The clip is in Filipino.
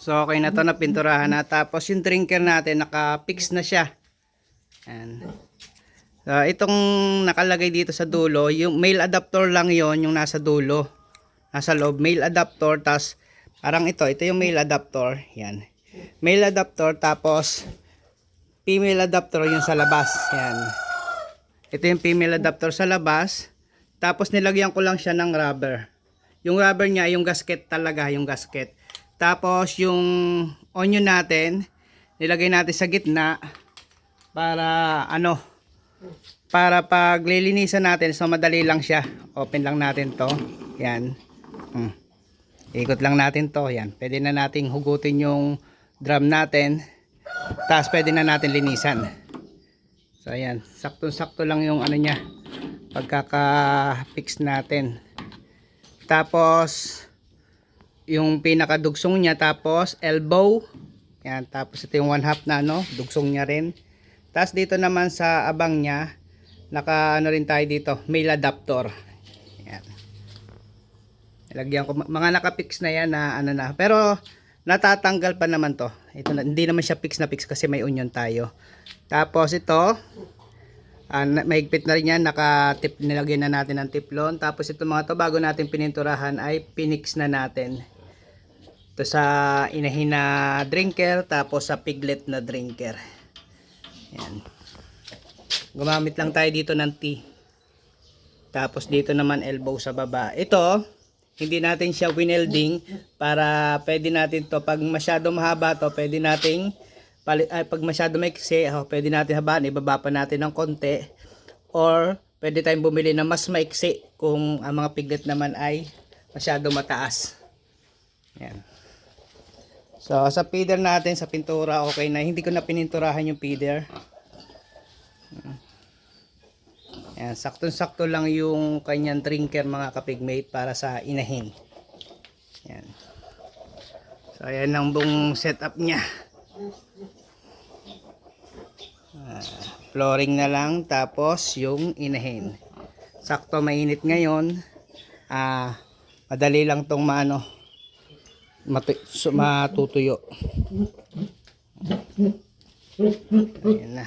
So okay na to na pinturahan na. Tapos yung drinker natin naka-fix na siya. Yan. So, itong nakalagay dito sa dulo, yung male adapter lang yon yung nasa dulo. Nasa loob, male adapter, tas parang ito, ito yung male adapter. Yan. Male adapter, tapos female adapter yung sa labas. Yan. Ito yung female adapter sa labas. Tapos nilagyan ko lang siya ng rubber. Yung rubber niya, yung gasket talaga, yung gasket. Tapos yung onion natin, nilagay natin sa gitna para ano, para pag lilinisan natin, so madali lang siya. Open lang natin to. Yan. Hmm. Ikot lang natin to. Yan. Pwede na nating hugutin yung drum natin. Tapos pwede na natin linisan. So ayan. Sakto-sakto lang yung ano niya. Pagkaka-fix natin. Tapos yung pinakadugsong niya. Tapos elbow. Yan. Tapos ito yung one half na ano. Dugsong niya rin. Tapos dito naman sa abang niya, naka ano rin tayo dito, male adapter. Yan. Ilagyan ko mga naka-fix na yan na ano na. Pero natatanggal pa naman to. Ito na, hindi naman siya fix na fix kasi may onion tayo. Tapos ito, ah, na- mahigpit na rin yan, naka-tip nilagyan na natin ng tiplon. Tapos ito mga to bago natin pininturahan ay pinix na natin. Ito sa inahin na drinker, tapos sa piglet na drinker. Yan. Gumamit lang tayo dito ng T. Tapos dito naman elbow sa baba. Ito, hindi natin siya winelding para pwede natin to pag masyado mahaba to, pwede nating ay, pag masyado maiksi, oh, pwede natin habaan, ibaba pa natin ng konti or pwede tayong bumili na mas maiksi kung ang mga piglet naman ay masyado mataas. Yan. So, sa feeder natin, sa pintura, okay na. Hindi ko na pininturahan yung feeder. Yan, saktong-sakto lang yung kanyang drinker mga kapigmate para sa inahin. Yan. So, ayan ang buong setup niya. Ah, flooring na lang, tapos yung inahin. Sakto mainit ngayon. Ah, madali lang tong maano, matu- matutuyo. Ayan na.